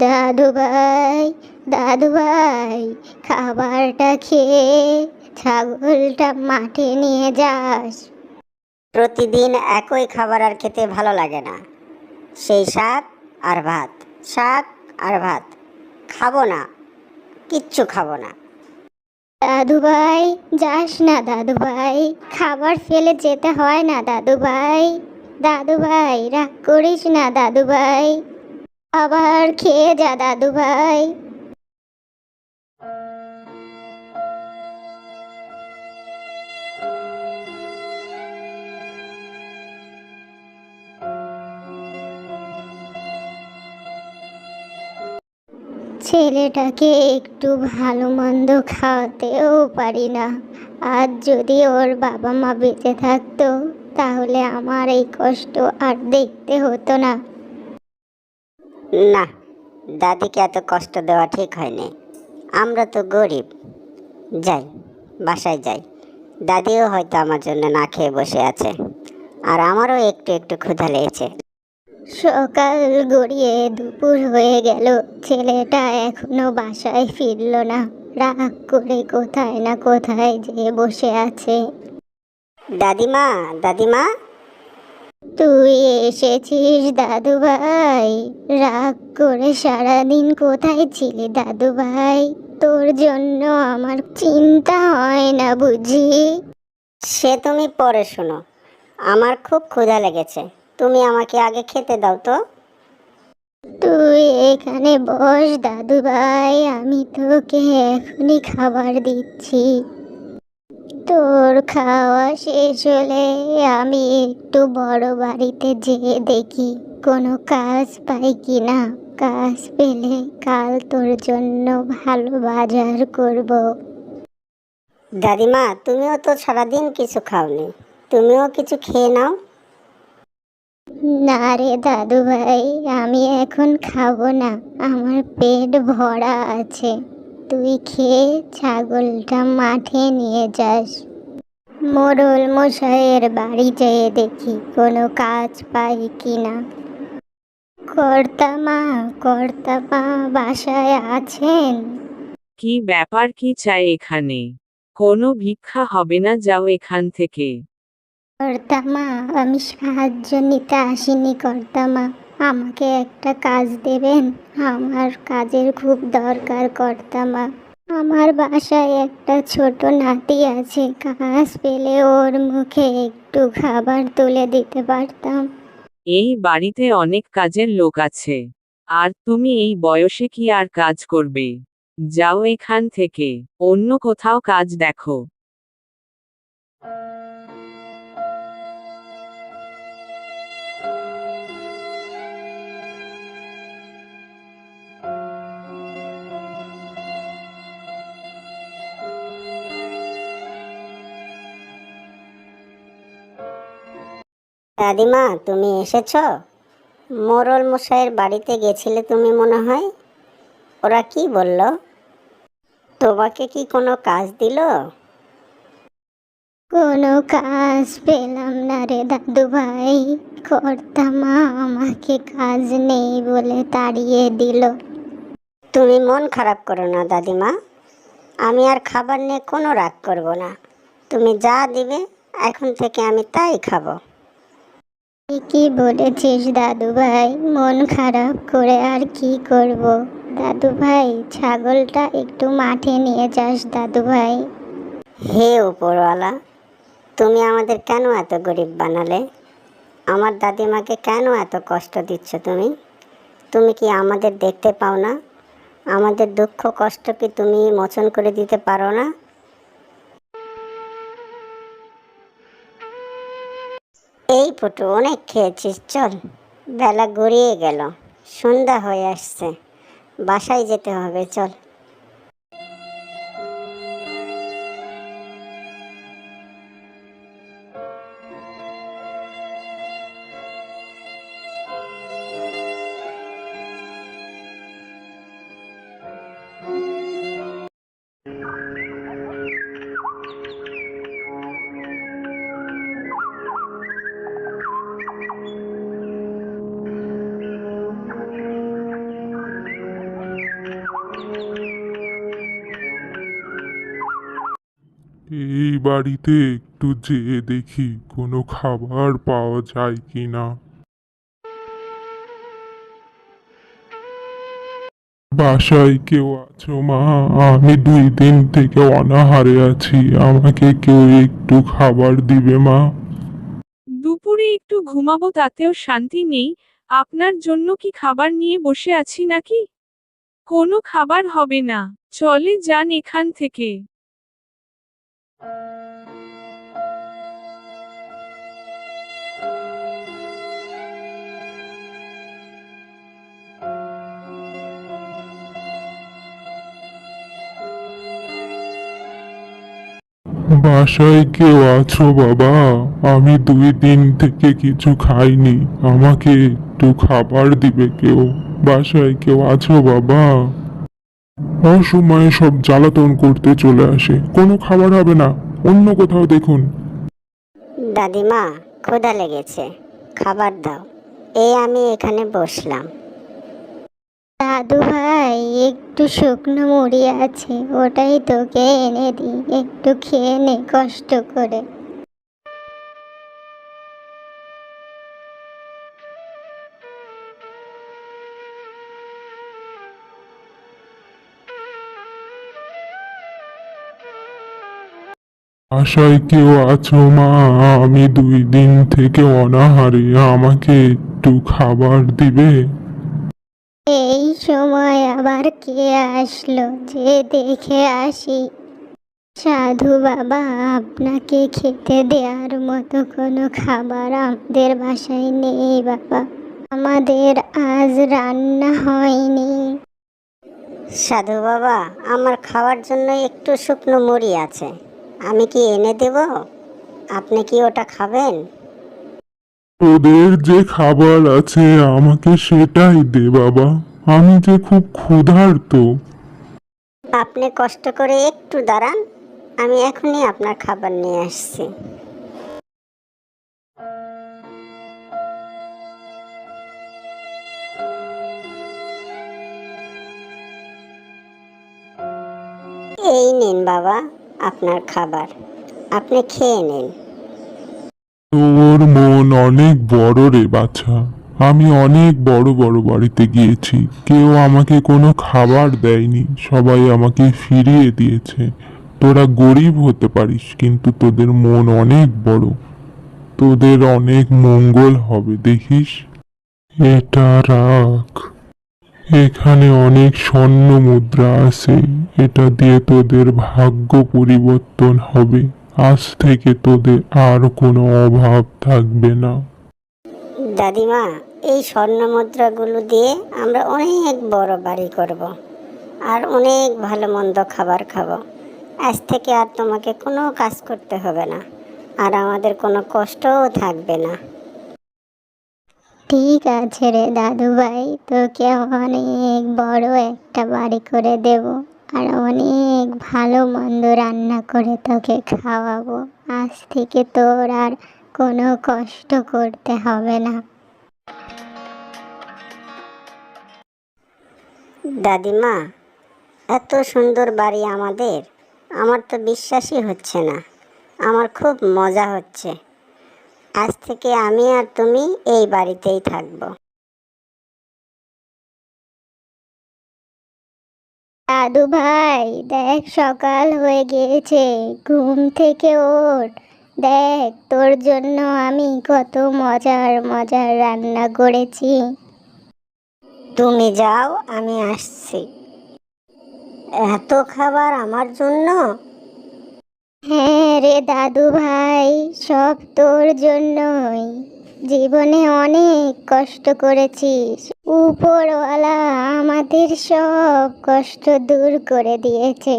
দাদু ভাই দাদু ভাই, খাবারটা খেয়ে ছাগলটা মাঠে নিয়ে যাস। প্রতিদিন একই খাবার আর খেতে ভালো লাগে না। সেই শাক আর ভাত। শাক আর ভাত। খাব না। কিচ্ছু খাব না। দাদু ভাই, যাস না দাদু ভাই। খাবার ফেলে যেতে হয় না দাদু ভাই। দাদু ভাই, রাগ করিস না দাদু ভাই। আবার খেয়ে যা দাদু ভাই। ছেলেটাকে একটু ভালো মন্দ খাওয়াতেও পারি না। আর যদি ওর বাবা মা বেঁচে থাকতো, তাহলে আমার এই কষ্ট আর দেখতে হতো না। না, দাদিকে এত কষ্ট দেওয়া ঠিক হয়নি। আমরা তো গরিব। যাই, বাসায় যাই। দাদিও হয়তো আমার জন্য না খেয়ে বসে আছে। আর আমারও একটু একটু ক্ষুধা লেগেছে। সকাল গড়িয়ে দুপুর হয়ে গেল। ছেলেটা এখনও বাসায় ফিরল না। রাগ করে কোথায় না কোথায় যেয়ে বসে আছে। দাদিমা দাদিমা? তুই এসেছিস দাদু ভাই? রাগ করে সারাদিন কোথায় ছিলি দাদু ভাই? তোর জন্য আমার চিন্তা হয় না বুঝি? সে তুমি পরে শোনো। আমার খুব ক্ষুধা লেগেছে। তুমি আমাকে আগে খেতে দাও তো। তুই এখানে বস দাদু ভাই আমি তোকে এখনই খাবার দিচ্ছি। তোর খাওয়া শেষ হলে আমি একটু বড় বাড়িতে যেয়ে দেখি কোনো কাজ পাই কি না কাজ পেলে কাল তোর জন্য ভালো বাজার করব। দাদিমা তুমিও তো সারাদিন কিছু খাওনি। তুমিও কিছু খেয়ে নাও। না রে দাদু ভাই, আমি এখন খাব না। আমার পেট ভরা আছে। তুই খেয়ে ছাগলটা মাঠে নিয়ে যাস। মোড়ল মশাইয়ের বাড়ি যেয়ে দেখি কোনো কাজ পাই কি না। কর্তা মা কর্তা মা বাসায় আছেন? কি ব্যাপার কি চাই এখানে? কোনো ভিক্ষা হবে না, যাও এখান থেকে। কর্তামা, আমি সাহায্য নিতে আসিনি কর্তামা। আমাকে একটা কাজ দেবেন। আমার কাজের খুব দরকার কর্তামা। আমার বাসায় একটা ছোট নাতি আছে। কাজ পেলে ওর মুখে একটু খাবার তুলে দিতে পারতাম। এই বাড়িতে অনেক কাজের লোক আছে। আর তুমি এই বয়সে কি আর কাজ করবে? যাও এখান থেকে। অন্য কোথাও কাজ দেখো। দাদিমা তুমি এসেছ? মোরল মশাইয়ের বাড়িতে গেছিলে তুমি মনে হয়? ওরা কি বলল? তোমাকে কি কোনো কাজ দিল? কোনো কাজ পেলাম না রে দাদু ভাই। কর্তামা আমাকে কাজ নেই বলে তাড়িয়ে দিল। তুমি মন খারাপ করো না দাদিমা। আমি আর খাবার নিয়ে কোনো রাগ করব না। তুমি যা দিবে এখন থেকে আমি তাই খাব। কি বলেছিস দাদু ভাই মন খারাপ করে আর কি করব? দাদু ভাই ছাগলটা একটু মাঠে নিয়ে যাস দাদু ভাই হে উপরওয়ালা, তুমি আমাদের কেন এত গরিব বানালে? আমার দাদিমাকে কেন এত কষ্ট দিচ্ছ তুমি? তুমি কি আমাদের দেখতে পাও না? আমাদের দুঃখ কষ্ট কি তুমি মোচন করে দিতে পারো না? এই ফটো অনেক খেয়েছিস, চল। বেলা গড়িয়ে গেল, সন্ধ্যা হয়ে আসছে। বাসায় যেতে হবে, চল। এই বাড়িতে একটু যেয়ে দেখি কোনো খাবার পাওয়া যায় কি না বাসায় কেউ আছো মা? আমি দুই দিন থেকে অনাহারে আছি। আমাকে কেউ একটু খাবার দিবে মা? দুপুরে একটু ঘুমাবো, তাতেও শান্তি নেই। আপনার জন্য কি খাবার নিয়ে বসে আছি নাকি? কোনো খাবার হবে না। চলে যান এখান থেকে। বাসায় কেউ আছো বাবা? আমি দুই দিন থেকে কিছু খাইনি। আমাকে একটু খাবার দিবে কেউ। বাসায় কেউ আছো বাবা? অসময়ে সব জ্বালাতন করতে চলে আসে। কোনো খাবার হবে না। অন্য কোথাও দেখুন। দাদিমা, ক্ষুধা লেগেছে। খাবার দাও। এই আমি এখানে বসলাম। দাদু ভাই, একটু শুকনো মুড়ি আছে, ওটাই তোকে এনে দিই একটু খেয়ে নে কষ্ট করে। বাসায় কেউ আছো মা, আমি দুই দিন থেকে অনাহারে, আমাকে একটু খাবার দিবে? এই সময় আবার কে আসলো যে দেখে আসি? সাধু বাবা, আপনাকে খেতে দেওয়ার মতো কোনো খাবার আমাদের বাসায় নেই বাবা। আমাদের আজ রান্না হয়নি। সাধু বাবা, আমার খাওয়ার জন্য একটু শুকনো মুড়ি আছে। আমি কি এনে দেব? আপনি কি ওটা খাবেন? তোদের যে খাবার আছে আমাকে সেটাই দে, বাবা। আমি যে খুব ক্ষুধার্ত। আপনি কষ্ট করে একটু দাঁড়ান, আমি এখনই আপনার খাবার নিয়ে আসছি। এই নিন বাবা আপনার খাবার, আপনি খেয়ে নিন। তোর মন অনেক বড় রে বাছা। আমি অনেক বড় বড় বাড়িতে গিয়েছি। কেউ আমাকে কোনো খাবার দেয়নি। সবাই আমাকে ফিরিয়ে দিয়েছে। তোরা গরিব হতে পারিস, কিন্তু তোদের মন অনেক বড়। তোদের অনেক মঙ্গল হবে, দেখিস? এটা রাখ। এখানে অনেক স্বর্ণ মুদ্রা আছে। এটা দিয়ে তোদের ভাগ্য পরিবর্তন হবে। আজ থেকে তোদের আর কোনো অভাব থাকবে না। দাদিমা এই স্বর্ণ মুদ্রাগুলো দিয়ে আমরা অনেক বড় বাড়ি করব। আর অনেক ভালো মন্দ খাবার খাব। আজ থেকে আর তোমাকে কোনো কাজ করতে হবে না আর আমাদের কোনো কষ্টও থাকবে না। ঠিক আছে রে দাদু ভাই তোকে অনেক বড় একটা বাড়ি করে দেব। আর অনেক ভালো মন্দ রান্না করে তোকে খাওয়াবো। আজ থেকে তোর আর কোনো কষ্ট করতে হবে না। দাদিমা, এত সুন্দর বাড়ি আমাদের। আমার তো বিশ্বাসই হচ্ছে না। আমার খুব মজা হচ্ছে। আজ থেকে আমি আর তুমি এই বাড়িতেই থাকব। দাদু ভাই, দেখ সকাল হয়ে গিয়েছে, ঘুম থেকে ওঠ। দেখ, তোর জন্য আমি কত মজার মজার রান্না করেছি। তুমি যাও, আমি আসছি। এত খাবার আমার জন্য? হ্যাঁ রে দাদু ভাই, সব তোর জন্যই। জীবনে অনেক কষ্ট করেছিস। উপরওয়ালা আমাদের সব কষ্ট দূর করে দিয়েছে।